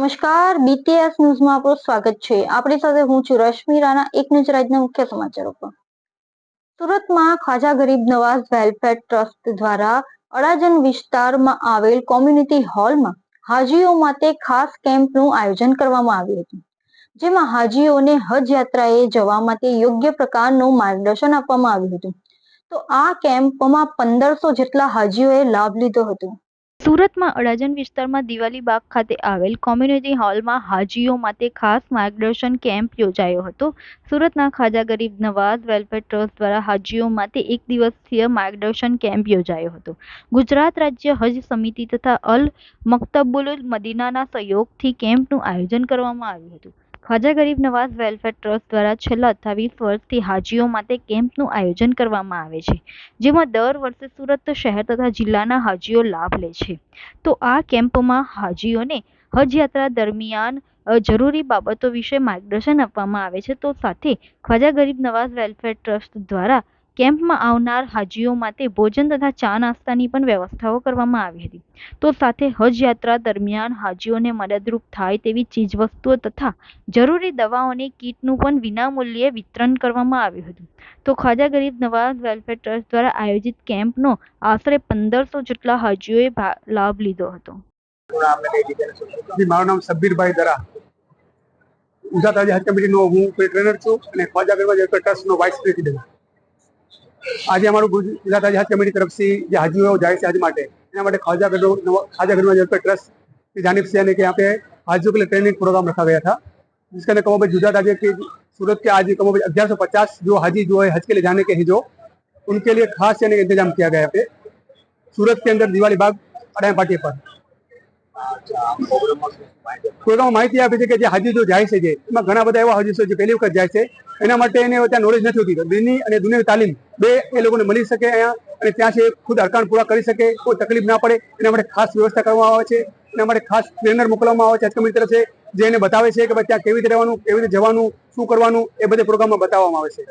નમસ્કાર બીટીએસ ન્યૂઝમાં આપનું સ્વાગત છે. આપણી સાથે હું છું રશ્મિ રાણા, એક નજર આજના મુખ્ય સમાચારો પર. સુરતમાં ખાજા ગરીબ નવાઝ વેલફેર ટ્રસ્ટ દ્વારા અડાજન વિસ્તારમાં આવેલ કોમ્યુનિટી હોલમાં હાજીઓ માટે ખાસ કેમ્પનું આયોજન કરવામાં આવ્યું હતું. જેમાં હાજીઓને હજ યાત્રાએ જવા માટે યોગ્ય પ્રકારનું માર્ગદર્શન આપવામાં આવ્યું હતું. તો આ કેમ્પમાં પંદરસો જેટલા હાજીઓએ લાભ લીધો હતો. સુરતમાં અડાજણ વિસ્તારમાં દિવાલી બાગ ખાતે આવેલ કોમ્યુનિટી હોલમાં હાજીઓ માટે ખાસ માર્ગદર્શન કેમ્પ યોજાયો હતો. સુરતના ખાજા ગરીબ નવાઝ વેલફેર ટ્રસ્ટ દ્વારા હાજીઓ માટે એક દિવસીય માર્ગદર્શન કેમ્પ યોજાયો હતો. ગુજરાત રાજ્ય હજ સમિતિ તથા અલ મકતબુલ મદીનાના સહયોગથી કેમ્પનું આયોજન કરવામાં આવ્યું હતું. ખાજા ગરીબ નવાઝ વેલફેર ટ્રસ્ટ દ્વારા છેલ્લા અઠ્ઠાવીસ વર્ષથી હાજીઓ માટે કેમ્પનું આયોજન કરવામાં આવે છે, જેમાં દર વર્ષે સુરત શહેર તથા જિલ્લાના હાજીઓ લાભ લે છે. તો આ કેમ્પમાં હાજીઓને હજ યાત્રા દરમિયાન જરૂરી બાબતો વિશે માર્ગદર્શન આપવામાં આવે છે. તો સાથે ખ્વાજા ગરીબ નવાઝ વેલફેર ટ્રસ્ટ દ્વારા કેમ્પમાં આવનાર હાજીઓ માટે ભોજન તથા ચા નાસ્તાની પણ વ્યવસ્થાઓ કરવામાં આવી હતી. તો સાથે હજ યાત્રા દરમિયાન હાજીઓને મદદરૂપ થાય તેવી ચીજવસ્તુઓ તથા જરૂરી દવાઓની કીટનું પણ વિનામૂલ્યે વિતરણ કરવામાં આવ્યું હતું. તો ખ્વાજા ગરીબ નવાઝ વેલફેર ટ્રસ્ટ દ્વારા આયોજિત કેમ્પનો આશરે પંદરસો જેટલા હાજીઓએ લાભ લીધો હતો. મારું નામ સબ્બીરભાઈ દરા. ગુજરાત રાજ્ય હજ કમિટીનો હું ટ્રેનર છું અને ખ્વાજા ગરબા ટ્રસ્ટનો વાઇસ પ્રેસિડેન્ટ. આજે અમારું ગુજ- ગુજરાત રાજ્ય હજ કમિટી તરફથી જે હાજીઓ જાય છે હજ માટે એના માટે ખ્વાજા ગરબા નવા- ख्वाजा गरबा वेलफेयर ट्रस्ट की जानिब से यानी कि यहाँ पे हाजियों के लिए ट्रेनिंग प्रोग्राम रखा गया था जिसके अंदर कमोबेश गुजरात राज्य के सूरत के आज कमोबेश अग्यारह सौ पचास जो हाजी जो है हज के लिए जाने के हैं जो उनके लिए खास यानी कि इंतजाम किया गया है यहाँ पे सूरत के अंदर दिवाली बाग अडाया पाटिया पर પ્રોગ્રામમાં માહિતી આપી છે કે જે હાજી જો જાય છે જે, એમાં ઘણા બધા એવા હાજી છે જે પહેલી વખત જાય છે. એના માટે એને ત્યાં નોલેજ નથી હોતી. દિલ્હી અને દુનિયાની તાલીમ બે એ લોકોને મળી શકે અહીંયા અને ત્યાં ખુદ અડકાણ પૂરા કરી શકે, કોઈ તકલીફ ના પડે. એના માટે ખાસ વ્યવસ્થા કરવામાં આવે છે. એના માટે ખાસ ટ્રેનર મોકલવામાં આવે છે. કમિટી તરફથી જે એને બતાવે છે કે ભાઈ ત્યાં કેવી રીતે રહેવાનું કેવી રીતે જવાનું શું કરવાનું એ બધે પ્રોગ્રામમાં બતાવવામાં આવે છે.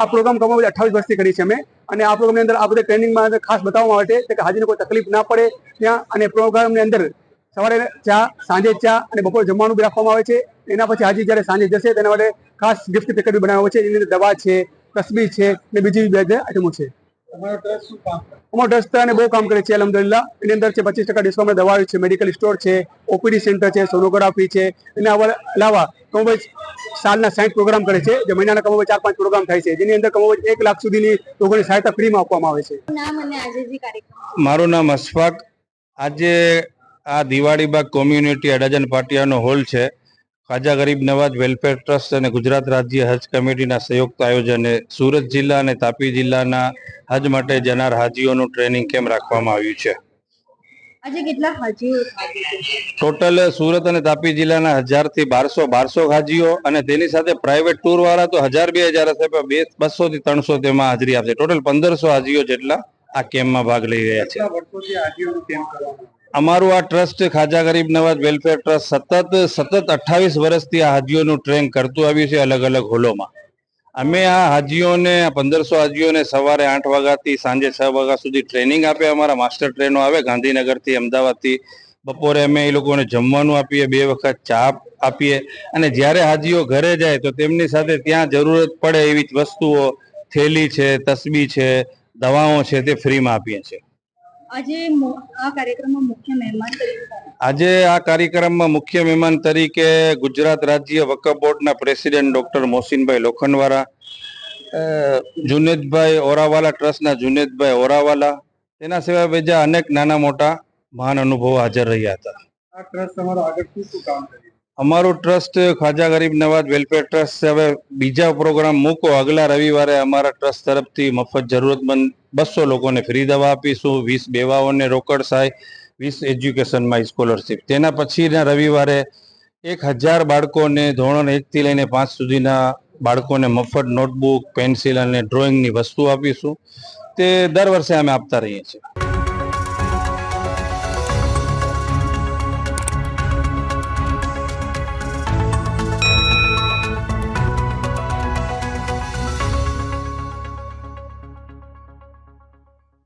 આ પ્રોગ્રામ કમો અઠાવીસ વર્ષથી કરી છે અમે. અને આ પ્રોગ્રામની અંદર આ બધે ટ્રેનિંગમાં ખાસ બતાવવામાં આવે છે કે હાજીને કોઈ તકલીફ ના પડે ત્યાં અને પ્રોગ્રામની અંદર સવારે ચા સાંજે ચા અને બપોરે જમવાનું બી રાખવામાં આવે છે. એના પછી હાજી જ્યારે સાંજે જશે તેના માટે ખાસ ગિફ્ટ પેકેટ બી બનાવવામાં છે. એની અંદર દવા છે તસબી છે ને બીજી બી બે આઈટમો છે. અમારો ટ્રસ્ટ અને બહુ કામ કરે છે અલહમદુલિલ્લાહ. એની અંદર છે પચીસ ટકા ડિસ્કાઉન્ટ દવાઓ છે. મેડિકલ સ્ટોર છે ઓપીડી સેન્ટર છે સોનોગ્રાફી છે. એના અલાવા કમોબેજ સાલના સાઠ પ્રોગ્રામ કરે છે જે મહિનાના કમોબેજ ચાર પાંચ પ્રોગ્રામ થાય છે. જેની અંદર કમોબેજ એક લાખ સુધીની લોકોની સહાયતા ફ્રીમાં આપવામાં આવે છે. નામ અને આજે જે કાર્યક્રમ? મારું નામ અશફાક. આજે આ દિવાળીબાગ કોમ્યુનિટી અડાજન પાટિયાનો હોલ છે. ખાજા ગરીબ નવાજ વેલફેર ટ્રસ્ટ અને ગુજરાત રાજ્ય હજ કમિટીના સંયુક્ત આયોજને સુરત જિલ્લા અને તાપી જિલ્લાના હજ માટે જનાર હાજીઓનું ટ્રેનિંગ કેમ્પ રાખવામાં આવ્યું છે. આજે કેટલા હાજીઓ ટોટલ સુરત અને તાપી જિલ્લાના હજારથી બારસો બારસો હાજીઓ અને તેની સાથે પ્રાઇવેટ ટૂર વાળા તો હજાર બે હજાર હશે પણ બે બસો થી ત્રણસો તેમાં હાજરી આપશે. ટોટલ પંદરસો હાજીઓ જેટલા આ કેમ્પમાં ભાગ લઈ રહ્યા છે. અમારું આ ટ્રસ્ટ ખાજા ગરીબ નવાજ વેલફેર ટ્રસ્ટ સતત સતત અઠ્ઠાવીસ વર્ષથી આ હાજીઓનું ટ્રેન કરતું આવ્યું છે અલગ અલગ હોલોમાં. અમે આ હાજીઓને પંદરસો હાજીઓને સવારે આઠ વાગ્યાથી સાંજે છ વાગ્યા સુધી ટ્રેનિંગ આપે, અમારા માસ્ટર ટ્રેનો આવે, ગાંધીનગરથી, અમદાવાદથી. બપોરે અમે એ લોકોને જમવાનું આપીએ, બે વખત ચા આપીએ. અને જ્યારે હાજીઓ ઘરે જાય તો તેમની સાથે ત્યાં જરૂરત પડે એવી વસ્તુઓ, થેલી છે, તસબી છે, દવાઓ છે તે ફ્રીમાં આપીએ છીએ. આજે આ કાર્યક્રમમાં મુખ્ય મહેમાન તરીકે આજે આ કાર્યક્રમમાં મુખ્ય મહેમાન તરીકે ગુજરાત રાજ્ય વકફ બોર્ડના પ્રેસિડેન્ટ ડોક્ટર મોહસિનભાઈ લોખંડવાળા જુનેદભાઈ ઓરાવાલા ટ્રસ્ટના જુનેદભાઈ ઓરાવાલા તેના સિવાય બીજા અનેક નાના મોટા મહાન અનુભવો હાજર રહ્યા હતા. આ ટ્રસ્ટ તમારો આગળ શું શું કામ કરે અમારું ટ્રસ્ટ ખાજા ગરીબ નવાજ વેલફેર ટ્રસ્ટ હવે બીજા પ્રોગ્રામ મૂકો. આગલા રવિવારે અમારા ટ્રસ્ટ તરફથી મફત જરૂરતમંદ બસો લોકોને ફ્રી દવા આપીશું, વીસ બેવાઓને રોકડ સહાય, વીસ એજ્યુકેશનમાં સ્કોલરશીપ. તેના પછીના રવિવારે એક હજાર બાળકોને ધોરણ એકથી લઈને પાંચ સુધીના બાળકોને મફત નોટબુક, પેન્સિલ અને ડ્રોઈંગની વસ્તુ આપીશું. તે દર વર્ષે અમે આપતા રહીએ છીએ.